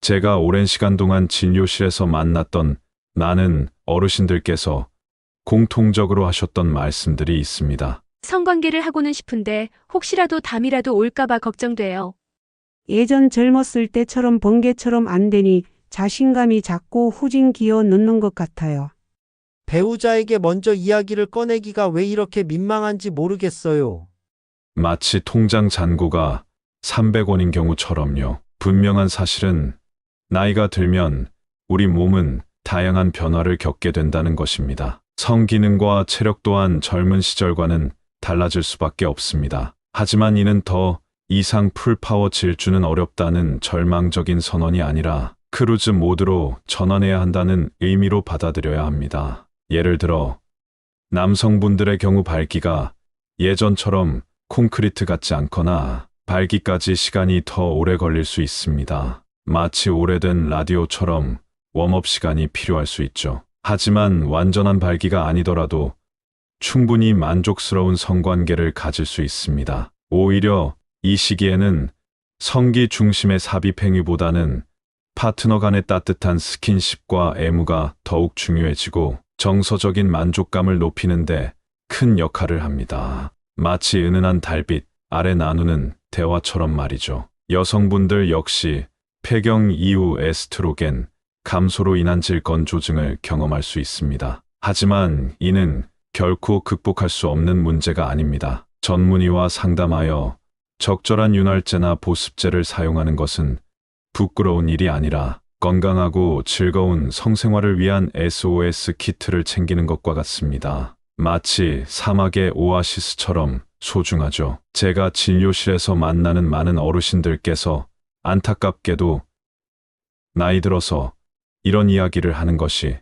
제가 오랜 시간 동안 진료실에서 만났던 많은 어르신들께서 공통적으로 하셨던 말씀들이 있습니다. 성관계를 하고는 싶은데 혹시라도 담이라도 올까봐 걱정돼요. 예전 젊었을 때처럼 번개처럼 안 되니 자신감이 자꾸 후진 기어 넣는 것 같아요. 배우자에게 먼저 이야기를 꺼내기가 왜 이렇게 민망한지 모르겠어요. 마치 통장 잔고가 300원인 경우처럼요. 분명한 사실은 나이가 들면 우리 몸은 다양한 변화를 겪게 된다는 것입니다. 성기능과 체력 또한 젊은 시절과는 달라질 수밖에 없습니다. 하지만 이는 더 이상 풀파워 질주는 어렵다는 절망적인 선언이 아니라 크루즈 모드로 전환해야 한다는 의미로 받아들여야 합니다. 예를 들어 남성분들의 경우 발기가 예전처럼 콘크리트 같지 않거나 발기까지 시간이 더 오래 걸릴 수 있습니다. 마치 오래된 라디오처럼 웜업 시간이 필요할 수 있죠. 하지만 완전한 발기가 아니더라도 충분히 만족스러운 성관계를 가질 수 있습니다. 오히려 이 시기에는 성기 중심의 삽입 행위보다는 파트너 간의 따뜻한 스킨십과 애무가 더욱 중요해지고 정서적인 만족감을 높이는데 큰 역할을 합니다. 마치 은은한 달빛 아래 나누는 대화처럼 말이죠. 여성분들 역시 폐경 이후 에스트로겐 감소로 인한 질건 조증을 경험할 수 있습니다. 하지만 이는 결코 극복할 수 없는 문제가 아닙니다. 전문의와 상담하여 적절한 윤활제나 보습제를 사용하는 것은 부끄러운 일이 아니라 건강하고 즐거운 성생활을 위한 SOS 키트를 챙기는 것과 같습니다. 마치 사막의 오아시스처럼 소중하죠. 제가 진료실에서 만나는 많은 어르신들께서 안타깝게도 나이 들어서 이런 이야기를 하는 것이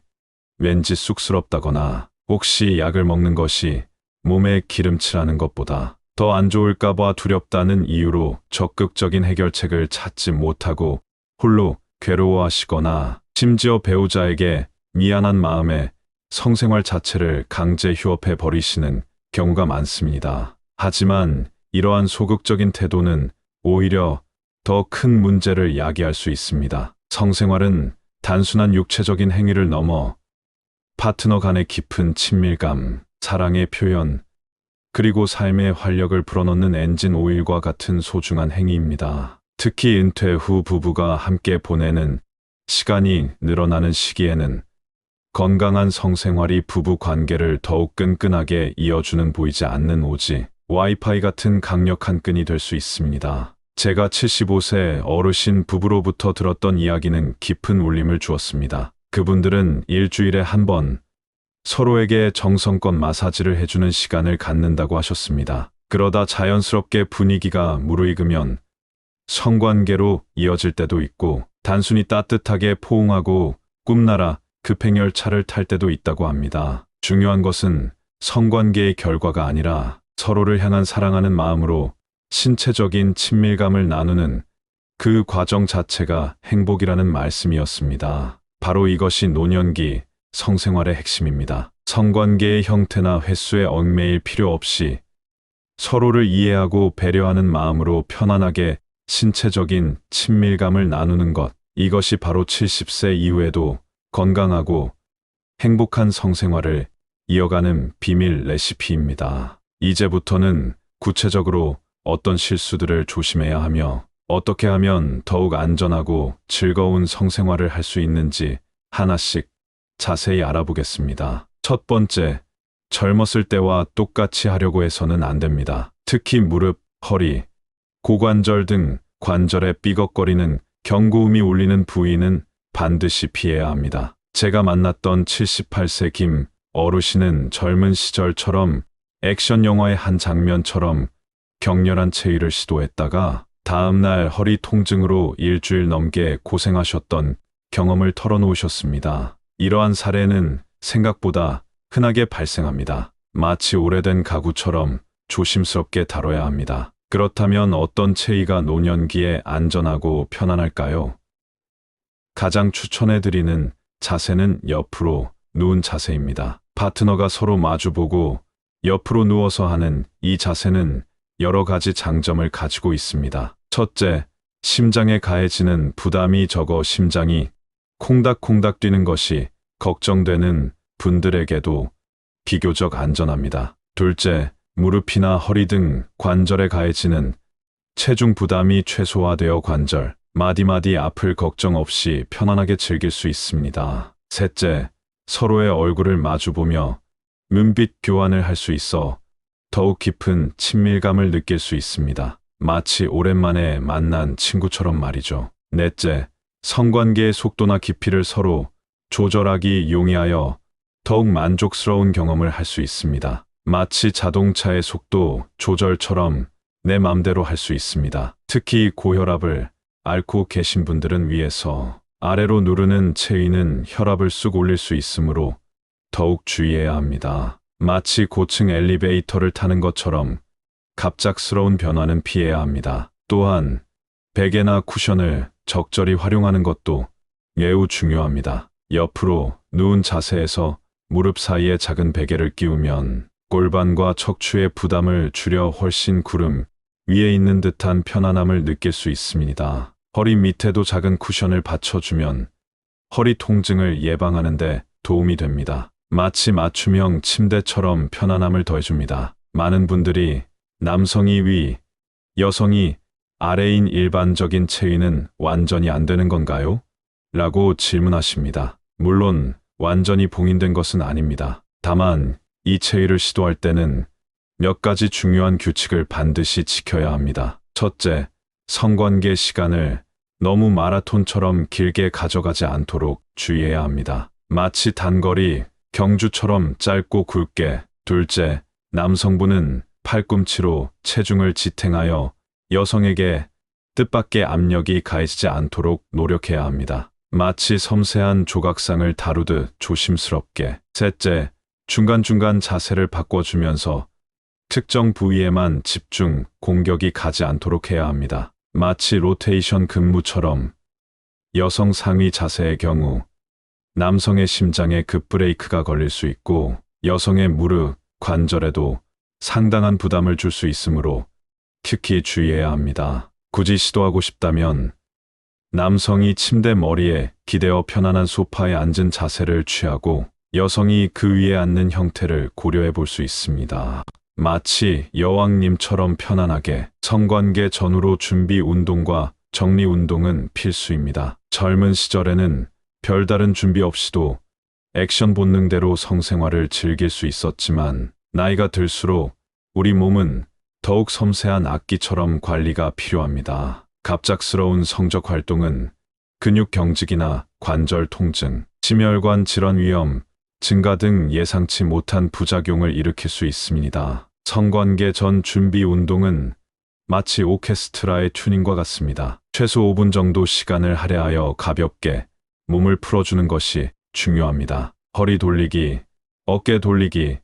왠지 쑥스럽다거나 혹시 약을 먹는 것이 몸에 기름칠하는 것보다 더 안 좋을까봐 두렵다는 이유로 적극적인 해결책을 찾지 못하고 홀로 괴로워하시거나 심지어 배우자에게 미안한 마음에 성생활 자체를 강제 휴업해 버리시는 경우가 많습니다. 하지만 이러한 소극적인 태도는 오히려 더 큰 문제를 야기할 수 있습니다. 성생활은 단순한 육체적인 행위를 넘어 파트너 간의 깊은 친밀감, 사랑의 표현, 그리고 삶의 활력을 불어넣는 엔진 오일과 같은 소중한 행위입니다. 특히 은퇴 후 부부가 함께 보내는 시간이 늘어나는 시기에는 건강한 성생활이 부부 관계를 더욱 끈끈하게 이어주는 보이지 않는 오지, 와이파이 같은 강력한 끈이 될 수 있습니다. 제가 75세 어르신 부부로부터 들었던 이야기는 깊은 울림을 주었습니다. 그분들은 일주일에 한 번 서로에게 정성껏 마사지를 해주는 시간을 갖는다고 하셨습니다. 그러다 자연스럽게 분위기가 무르익으면 성관계로 이어질 때도 있고 단순히 따뜻하게 포옹하고 꿈나라 급행열차를 탈 때도 있다고 합니다. 중요한 것은 성관계의 결과가 아니라 서로를 향한 사랑하는 마음으로 신체적인 친밀감을 나누는 그 과정 자체가 행복이라는 말씀이었습니다. 바로 이것이 노년기 성생활의 핵심입니다. 성관계의 형태나 횟수에 얽매일 필요 없이 서로를 이해하고 배려하는 마음으로 편안하게 신체적인 친밀감을 나누는 것. 이것이 바로 70세 이후에도 건강하고 행복한 성생활을 이어가는 비밀 레시피입니다. 이제부터는 구체적으로 어떤 실수들을 조심해야 하며 어떻게 하면 더욱 안전하고 즐거운 성생활을 할 수 있는지 하나씩 자세히 알아보겠습니다. 첫 번째, 젊었을 때와 똑같이 하려고 해서는 안 됩니다. 특히 무릎, 허리, 고관절 등 관절에 삐걱거리는 경고음이 울리는 부위는 반드시 피해야 합니다. 제가 만났던 78세 김 어르신은 젊은 시절처럼 액션 영화의 한 장면처럼 격렬한 체위를 시도했다가 다음날 허리 통증으로 일주일 넘게 고생하셨던 경험을 털어놓으셨습니다. 이러한 사례는 생각보다 흔하게 발생합니다. 마치 오래된 가구처럼 조심스럽게 다뤄야 합니다. 그렇다면 어떤 체위가 노년기에 안전하고 편안할까요? 가장 추천해드리는 자세는 옆으로 누운 자세입니다. 파트너가 서로 마주보고 옆으로 누워서 하는 이 자세는 여러 가지 장점을 가지고 있습니다. 첫째, 심장에 가해지는 부담이 적어 심장이 콩닥콩닥 뛰는 것이 걱정되는 분들에게도 비교적 안전합니다. 둘째, 무릎이나 허리 등 관절에 가해지는 체중 부담이 최소화되어 관절, 마디마디 아플 걱정 없이 편안하게 즐길 수 있습니다. 셋째, 서로의 얼굴을 마주보며 눈빛 교환을 할 수 있어 더욱 깊은 친밀감을 느낄 수 있습니다. 마치 오랜만에 만난 친구처럼 말이죠. 넷째, 성관계의 속도나 깊이를 서로 조절하기 용이하여 더욱 만족스러운 경험을 할 수 있습니다. 마치 자동차의 속도 조절처럼 내 맘대로 할 수 있습니다. 특히 고혈압을 앓고 계신 분들은 위에서 아래로 누르는 체위는 혈압을 쑥 올릴 수 있으므로 더욱 주의해야 합니다. 마치 고층 엘리베이터를 타는 것처럼 갑작스러운 변화는 피해야 합니다. 또한 베개나 쿠션을 적절히 활용하는 것도 매우 중요합니다. 옆으로 누운 자세에서 무릎 사이에 작은 베개를 끼우면 골반과 척추의 부담을 줄여 훨씬 구름 위에 있는 듯한 편안함을 느낄 수 있습니다. 허리 밑에도 작은 쿠션을 받쳐주면 허리 통증을 예방하는 데 도움이 됩니다. 마치 맞춤형 침대처럼 편안함을 더해줍니다. 많은 분들이 남성이 위, 여성이 아래인 일반적인 체위는 완전히 안 되는 건가요? 라고 질문하십니다. 물론 완전히 봉인된 것은 아닙니다. 다만 이 체위를 시도할 때는 몇 가지 중요한 규칙을 반드시 지켜야 합니다. 첫째, 성관계 시간을 너무 마라톤처럼 길게 가져가지 않도록 주의해야 합니다. 마치 단거리, 경주처럼 짧고 굵게. 둘째, 남성분은 팔꿈치로 체중을 지탱하여 여성에게 뜻밖의 압력이 가해지지 않도록 노력해야 합니다. 마치 섬세한 조각상을 다루듯 조심스럽게. 셋째, 중간중간 자세를 바꿔주면서 특정 부위에만 집중, 공격이 가지 않도록 해야 합니다. 마치 로테이션 근무처럼 여성 상위 자세의 경우 남성의 심장에 급브레이크가 걸릴 수 있고 여성의 무릎, 관절에도 상당한 부담을 줄 수 있으므로 특히 주의해야 합니다. 굳이 시도하고 싶다면 남성이 침대 머리에 기대어 편안한 소파에 앉은 자세를 취하고 여성이 그 위에 앉는 형태를 고려해 볼 수 있습니다. 마치 여왕님처럼 편안하게 성관계 전후로 준비 운동과 정리 운동은 필수입니다. 젊은 시절에는 별다른 준비 없이도 액션 본능대로 성생활을 즐길 수 있었지만 나이가 들수록 우리 몸은 더욱 섬세한 악기처럼 관리가 필요합니다. 갑작스러운 성적 활동은 근육 경직이나 관절 통증, 심혈관 질환 위험, 증가 등 예상치 못한 부작용을 일으킬 수 있습니다. 성관계 전 준비 운동은 마치 오케스트라의 튜닝과 같습니다. 최소 5분 정도 시간을 할애하여 가볍게 몸을 풀어주는 것이 중요합니다. 허리 돌리기, 어깨 돌리기,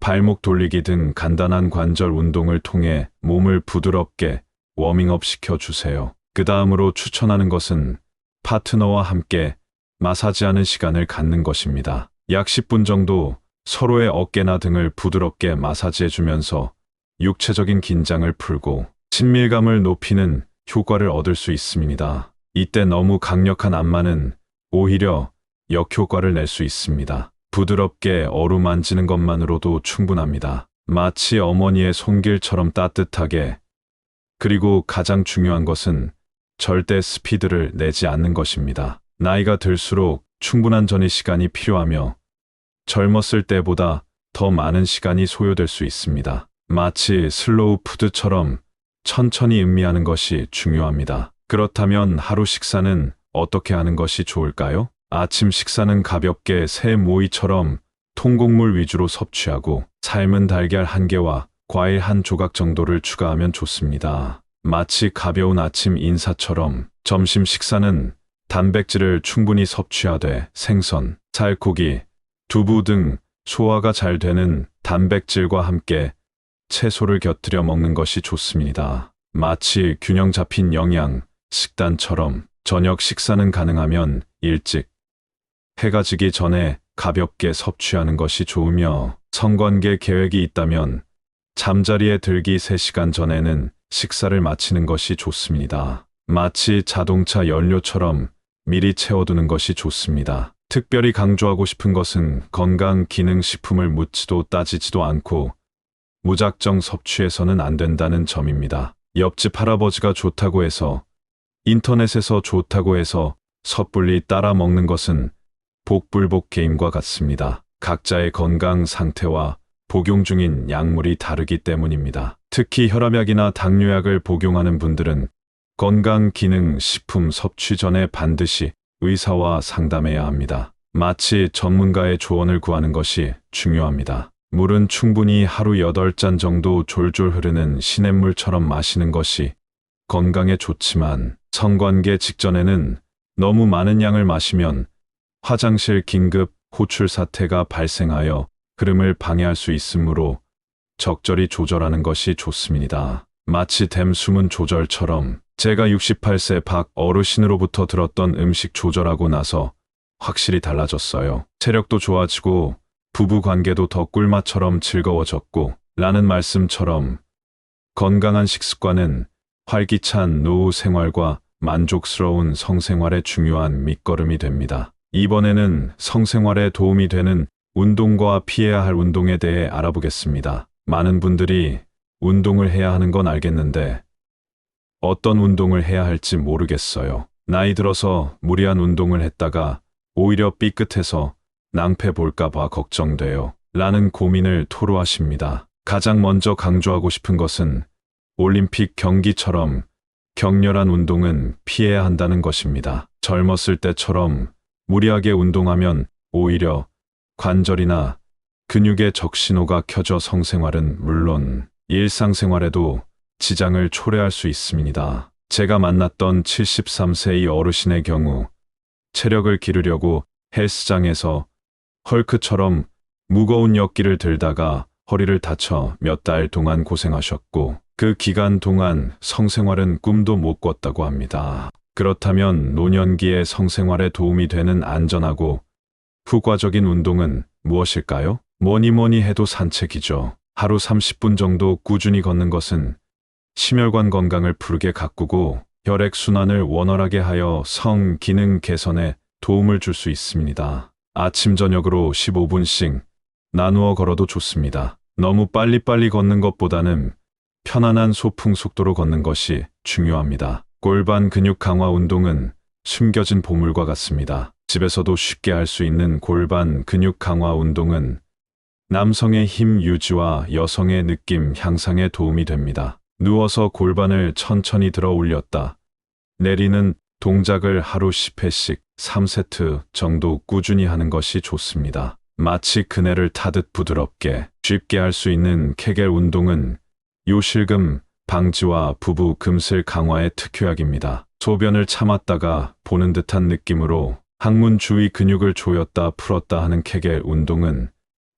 발목 돌리기 등 간단한 관절 운동을 통해 몸을 부드럽게 워밍업 시켜주세요. 그 다음으로 추천하는 것은 파트너와 함께 마사지하는 시간을 갖는 것입니다. 약 10분 정도 서로의 어깨나 등을 부드럽게 마사지해주면서 육체적인 긴장을 풀고 친밀감을 높이는 효과를 얻을 수 있습니다. 이때 너무 강력한 안마는 오히려 역효과를 낼 수 있습니다. 부드럽게 어루만지는 것만으로도 충분합니다. 마치 어머니의 손길처럼 따뜻하게 그리고 가장 중요한 것은 절대 스피드를 내지 않는 것입니다. 나이가 들수록 충분한 전이 시간이 필요하며 젊었을 때보다 더 많은 시간이 소요될 수 있습니다. 마치 슬로우 푸드처럼 천천히 음미하는 것이 중요합니다. 그렇다면 하루 식사는 어떻게 하는 것이 좋을까요? 아침 식사는 가볍게 새 모이처럼 통곡물 위주로 섭취하고 삶은 달걀 한 개와 과일 한 조각 정도를 추가하면 좋습니다. 마치 가벼운 아침 인사처럼 점심 식사는 단백질을 충분히 섭취하되 생선, 살코기, 두부 등 소화가 잘 되는 단백질과 함께 채소를 곁들여 먹는 것이 좋습니다. 마치 균형 잡힌 영양, 식단처럼 저녁 식사는 가능하면 일찍 해가 지기 전에 가볍게 섭취하는 것이 좋으며 성관계 계획이 있다면 잠자리에 들기 3시간 전에는 식사를 마치는 것이 좋습니다. 마치 자동차 연료처럼 미리 채워두는 것이 좋습니다. 특별히 강조하고 싶은 것은 건강 기능 식품을 묻지도 따지지도 않고 무작정 섭취해서는 안 된다는 점입니다. 옆집 할아버지가 좋다고 해서 인터넷에서 좋다고 해서 섣불리 따라 먹는 것은 복불복 게임과 같습니다. 각자의 건강 상태와 복용 중인 약물이 다르기 때문입니다. 특히 혈압약이나 당뇨약을 복용하는 분들은 건강 기능 식품 섭취 전에 반드시 의사와 상담해야 합니다. 마치 전문가의 조언을 구하는 것이 중요합니다. 물은 충분히 하루 8잔 정도 졸졸 흐르는 시냇물처럼 마시는 것이 건강에 좋지만 성관계 직전에는 너무 많은 양을 마시면 화장실 긴급 호출 사태가 발생하여 흐름을 방해할 수 있으므로 적절히 조절하는 것이 좋습니다. 마치 댐 수문 조절처럼 제가 68세 박 어르신으로부터 들었던 음식 조절하고 나서 확실히 달라졌어요. 체력도 좋아지고 부부 관계도 더 꿀맛처럼 즐거워졌고 라는 말씀처럼 건강한 식습관은 활기찬 노후 생활과 만족스러운 성생활의 중요한 밑거름이 됩니다. 이번에는 성생활에 도움이 되는 운동과 피해야 할 운동에 대해 알아보겠습니다. 많은 분들이 운동을 해야 하는 건 알겠는데 어떤 운동을 해야 할지 모르겠어요. 나이 들어서 무리한 운동을 했다가 오히려 삐끗해서 낭패 볼까봐 걱정돼요. 라는 고민을 토로하십니다. 가장 먼저 강조하고 싶은 것은 올림픽 경기처럼 격렬한 운동은 피해야 한다는 것입니다. 젊었을 때처럼 무리하게 운동하면 오히려 관절이나 근육의 적신호가 켜져 성생활은 물론 일상생활에도 지장을 초래할 수 있습니다. 제가 만났던 73세의 어르신의 경우 체력을 기르려고 헬스장에서 헐크처럼 무거운 역기를 들다가 허리를 다쳐 몇 달 동안 고생하셨고 그 기간 동안 성생활은 꿈도 못 꿨다고 합니다. 그렇다면 노년기의 성생활에 도움이 되는 안전하고 후과적인 운동은 무엇일까요? 뭐니 뭐니 해도 산책이죠. 하루 30분 정도 꾸준히 걷는 것은 심혈관 건강을 푸르게 가꾸고 혈액순환을 원활하게 하여 성 기능 개선에 도움을 줄 수 있습니다. 아침 저녁으로 15분씩 나누어 걸어도 좋습니다. 너무 빨리빨리 걷는 것보다는 편안한 소풍 속도로 걷는 것이 중요합니다. 골반 근육 강화 운동은 숨겨진 보물과 같습니다. 집에서도 쉽게 할 수 있는 골반 근육 강화 운동은 남성의 힘 유지와 여성의 느낌 향상에 도움이 됩니다. 누워서 골반을 천천히 들어 올렸다. 내리는 동작을 하루 10회씩 3세트 정도 꾸준히 하는 것이 좋습니다. 마치 그네를 타듯 부드럽게 쉽게 할 수 있는 케겔 운동은 요실금 방지와 부부 금슬 강화의 특효약입니다. 소변을 참았다가 보는 듯한 느낌으로 항문 주위 근육을 조였다 풀었다 하는 케겔 운동은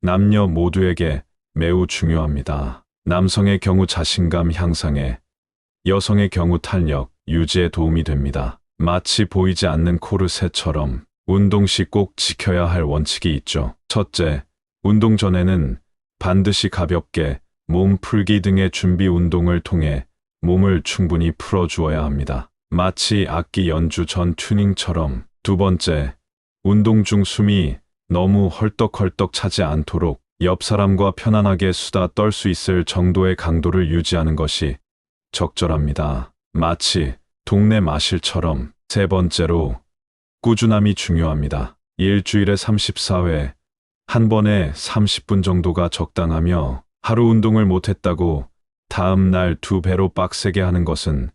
남녀 모두에게 매우 중요합니다. 남성의 경우 자신감 향상에, 여성의 경우 탄력, 유지에 도움이 됩니다. 마치 보이지 않는 코르셋처럼 운동 시 꼭 지켜야 할 원칙이 있죠. 첫째, 운동 전에는 반드시 가볍게 몸 풀기 등의 준비 운동을 통해 몸을 충분히 풀어주어야 합니다. 마치 악기 연주 전 튜닝처럼. 두 번째, 운동 중 숨이 너무 헐떡헐떡 차지 않도록 옆 사람과 편안하게 수다 떨 수 있을 정도의 강도를 유지하는 것이 적절합니다. 마치 동네 마실처럼. 세 번째로, 꾸준함이 중요합니다. 일주일에 34회, 한 번에 30분 정도가 적당하며 하루 운동을 못했다고 다음 날 두 배로 빡세게 하는 것은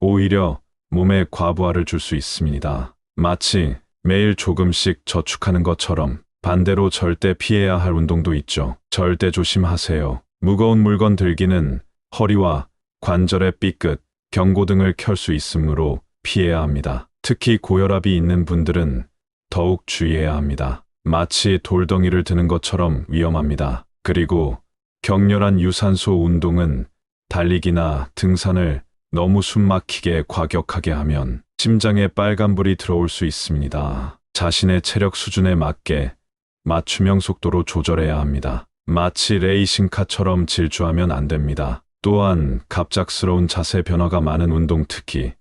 오히려 몸에 과부하를 줄 수 있습니다. 마치 매일 조금씩 저축하는 것처럼 반대로 절대 피해야 할 운동도 있죠. 절대 조심하세요. 무거운 물건 들기는 허리와 관절의 삐끗, 경고 등을 켤 수 있으므로 피해야 합니다. 특히 고혈압이 있는 분들은 더욱 주의해야 합니다. 마치 돌덩이를 드는 것처럼 위험합니다. 그리고 격렬한 유산소 운동은 달리기나 등산을 너무 숨막히게 과격하게 하면 심장에 빨간불이 들어올 수 있습니다. 자신의 체력 수준에 맞게 맞춤형 속도로 조절해야 합니다. 마치 레이싱카처럼 질주하면 안 됩니다. 또한 갑작스러운 자세 변화가 많은 운동 특히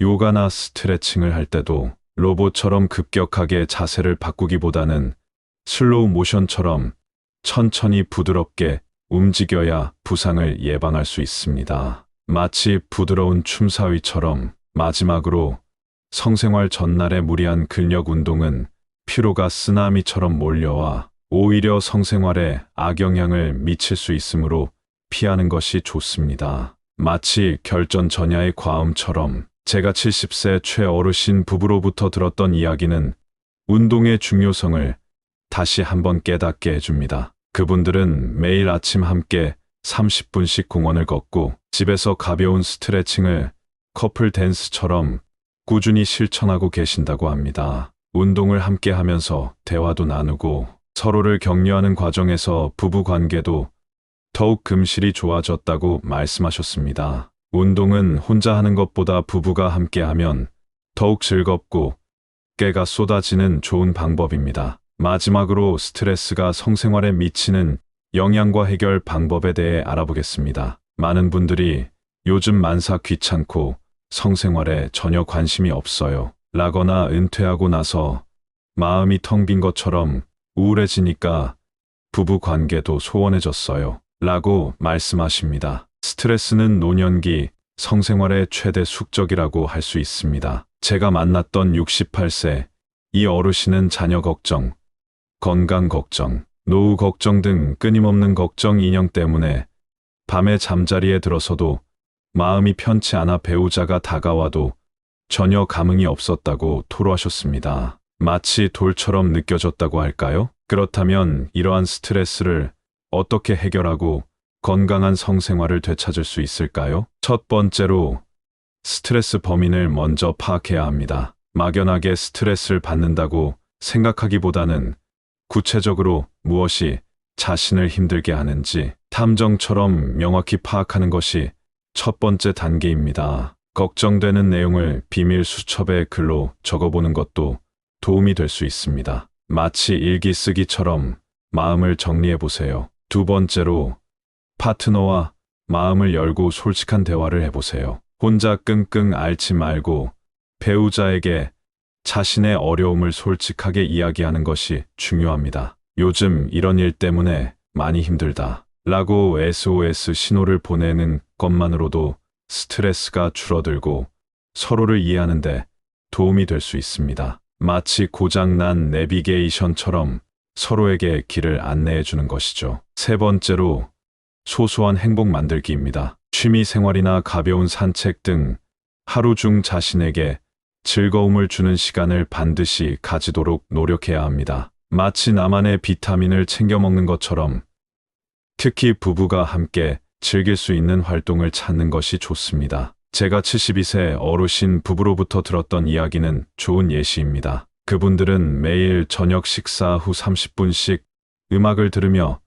요가나 스트레칭을 할 때도 로봇처럼 급격하게 자세를 바꾸기보다는 슬로우 모션처럼 천천히 부드럽게 움직여야 부상을 예방할 수 있습니다. 마치 부드러운 춤사위처럼 마지막으로 성생활 전날의 무리한 근력 운동은 피로가 쓰나미처럼 몰려와 오히려 성생활에 악영향을 미칠 수 있으므로 피하는 것이 좋습니다. 마치 결전 전야의 과음처럼 제가 70세 최어르신 부부로부터 들었던 이야기는 운동의 중요성을 다시 한번 깨닫게 해줍니다. 그분들은 매일 아침 함께 30분씩 공원을 걷고 집에서 가벼운 스트레칭을 커플 댄스처럼 꾸준히 실천하고 계신다고 합니다. 운동을 함께 하면서 대화도 나누고 서로를 격려하는 과정에서 부부 관계도 더욱 금실이 좋아졌다고 말씀하셨습니다. 운동은 혼자 하는 것보다 부부가 함께 하면 더욱 즐겁고 깨가 쏟아지는 좋은 방법입니다. 마지막으로 스트레스가 성생활에 미치는 영향과 해결 방법에 대해 알아보겠습니다. 많은 분들이 요즘 만사 귀찮고 성생활에 전혀 관심이 없어요. 라거나 은퇴하고 나서 마음이 텅 빈 것처럼 우울해지니까 부부 관계도 소원해졌어요. 라고 말씀하십니다. 스트레스는 노년기 성생활의 최대 숙적이라고 할 수 있습니다. 제가 만났던 68세 이 어르신은 자녀 걱정, 건강 걱정, 노후 걱정 등 끊임없는 걱정 인형 때문에 밤에 잠자리에 들어서도 마음이 편치 않아 배우자가 다가와도 전혀 감흥이 없었다고 토로하셨습니다. 마치 돌처럼 느껴졌다고 할까요? 그렇다면 이러한 스트레스를 어떻게 해결하고 건강한 성생활을 되찾을 수 있을까요? 첫 번째로 스트레스 범인을 먼저 파악해야 합니다. 막연하게 스트레스를 받는다고 생각하기보다는 구체적으로 무엇이 자신을 힘들게 하는지 탐정처럼 명확히 파악하는 것이 첫 번째 단계입니다. 걱정되는 내용을 비밀 수첩에 글로 적어보는 것도 도움이 될 수 있습니다. 마치 일기 쓰기처럼 마음을 정리해 보세요. 두 번째로 파트너와 마음을 열고 솔직한 대화를 해보세요. 혼자 끙끙 앓지 말고 배우자에게 자신의 어려움을 솔직하게 이야기하는 것이 중요합니다. 요즘 이런 일 때문에 많이 힘들다. 라고 SOS 신호를 보내는 것만으로도 스트레스가 줄어들고 서로를 이해하는데 도움이 될 수 있습니다. 마치 고장난 내비게이션처럼 서로에게 길을 안내해 주는 것이죠. 세 번째로 소소한 행복 만들기입니다. 취미 생활이나 가벼운 산책 등 하루 중 자신에게 즐거움을 주는 시간을 반드시 가지도록 노력해야 합니다. 마치 나만의 비타민을 챙겨 먹는 것처럼 특히 부부가 함께 즐길 수 있는 활동을 찾는 것이 좋습니다. 제가 72세 어르신 부부로부터 들었던 이야기는 좋은 예시입니다. 그분들은 매일 저녁 식사 후 30분씩 음악을 들으며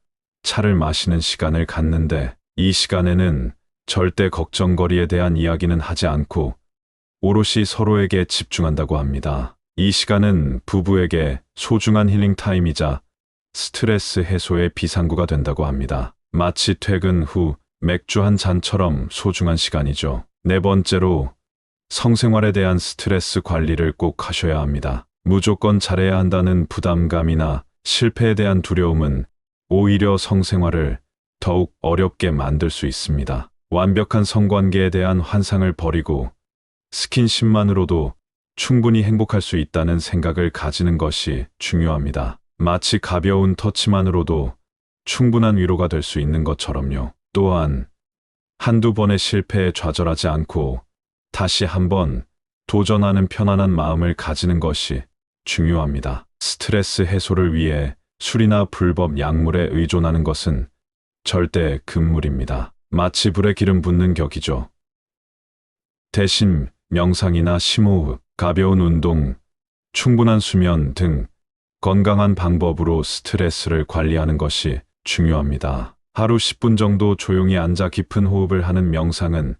차를 마시는 시간을 갖는데 이 시간에는 절대 걱정거리에 대한 이야기는 하지 않고 오롯이 서로에게 집중한다고 합니다. 이 시간은 부부에게 소중한 힐링 타임이자 스트레스 해소의 비상구가 된다고 합니다. 마치 퇴근 후 맥주 한 잔처럼 소중한 시간이죠. 네 번째로 성생활에 대한 스트레스 관리를 꼭 하셔야 합니다. 무조건 잘해야 한다는 부담감이나 실패에 대한 두려움은 오히려 성생활을 더욱 어렵게 만들 수 있습니다. 완벽한 성관계에 대한 환상을 버리고 스킨십만으로도 충분히 행복할 수 있다는 생각을 가지는 것이 중요합니다. 마치 가벼운 터치만으로도 충분한 위로가 될 수 있는 것처럼요. 또한 한두 번의 실패에 좌절하지 않고 다시 한번 도전하는 편안한 마음을 가지는 것이 중요합니다. 스트레스 해소를 위해 술이나 불법 약물에 의존하는 것은 절대 금물입니다. 마치 불에 기름 붓는 격이죠. 대신 명상이나 심호흡, 가벼운 운동, 충분한 수면 등 건강한 방법으로 스트레스를 관리하는 것이 중요합니다. 하루 10분 정도 조용히 앉아 깊은 호흡을 하는 명상은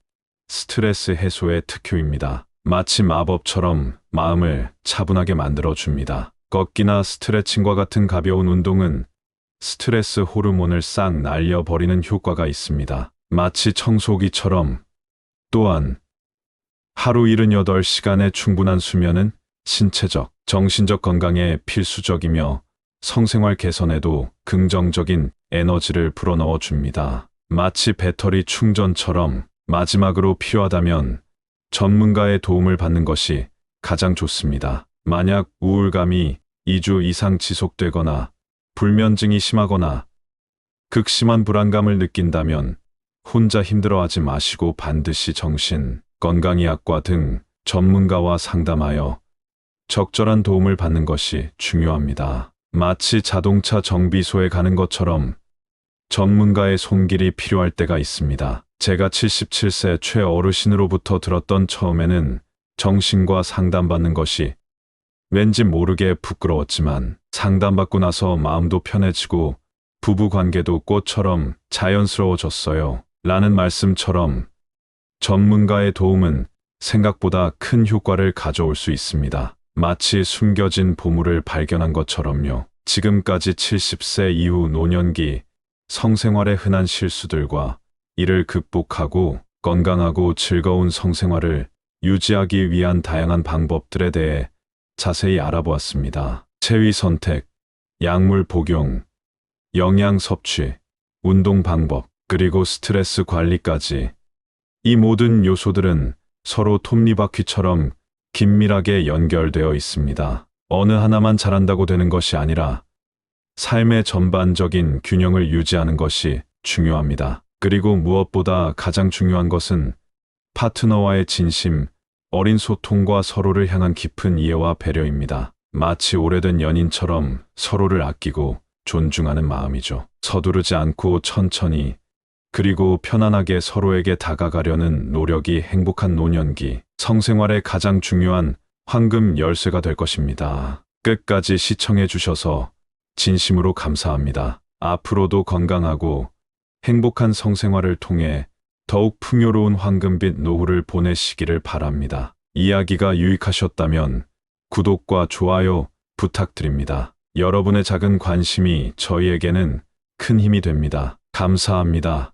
스트레스 해소의 특효입니다. 마치 마법처럼 마음을 차분하게 만들어 줍니다. 걷기나 스트레칭과 같은 가벼운 운동은 스트레스 호르몬을 싹 날려버리는 효과가 있습니다. 마치 청소기처럼 또한 하루 78시간의 충분한 수면은 신체적, 정신적 건강에 필수적이며 성생활 개선에도 긍정적인 에너지를 불어넣어 줍니다. 마치 배터리 충전처럼 마지막으로 필요하다면 전문가의 도움을 받는 것이 가장 좋습니다. 만약 우울감이 2주 이상 지속되거나 불면증이 심하거나 극심한 불안감을 느낀다면 혼자 힘들어하지 마시고 반드시 정신 건강의학과 등 전문가와 상담하여 적절한 도움을 받는 것이 중요합니다. 마치 자동차 정비소에 가는 것처럼 전문가의 손길이 필요할 때가 있습니다. 제가 77세 최어르신으로부터 들었던 처음에는 정신과 상담받는 것이 왠지 모르게 부끄러웠지만 상담받고 나서 마음도 편해지고 부부 관계도 꽃처럼 자연스러워졌어요. 라는 말씀처럼 전문가의 도움은 생각보다 큰 효과를 가져올 수 있습니다. 마치 숨겨진 보물을 발견한 것처럼요. 지금까지 70세 이후 노년기 성생활의 흔한 실수들과 이를 극복하고 건강하고 즐거운 성생활을 유지하기 위한 다양한 방법들에 대해 자세히 알아보았습니다. 체위 선택, 약물 복용, 영양 섭취, 운동 방법, 그리고 스트레스 관리까지 이 모든 요소들은 서로 톱니바퀴처럼 긴밀하게 연결되어 있습니다. 어느 하나만 잘한다고 되는 것이 아니라 삶의 전반적인 균형을 유지하는 것이 중요합니다. 그리고 무엇보다 가장 중요한 것은 파트너와의 진심, 어린 소통과 서로를 향한 깊은 이해와 배려입니다. 마치 오래된 연인처럼 서로를 아끼고 존중하는 마음이죠. 서두르지 않고 천천히 그리고 편안하게 서로에게 다가가려는 노력이 행복한 노년기, 성생활의 가장 중요한 황금 열쇠가 될 것입니다. 끝까지 시청해 주셔서 진심으로 감사합니다. 앞으로도 건강하고 행복한 성생활을 통해 더욱 풍요로운 황금빛 노후를 보내시기를 바랍니다. 이야기가 유익하셨다면 구독과 좋아요 부탁드립니다. 여러분의 작은 관심이 저희에게는 큰 힘이 됩니다. 감사합니다.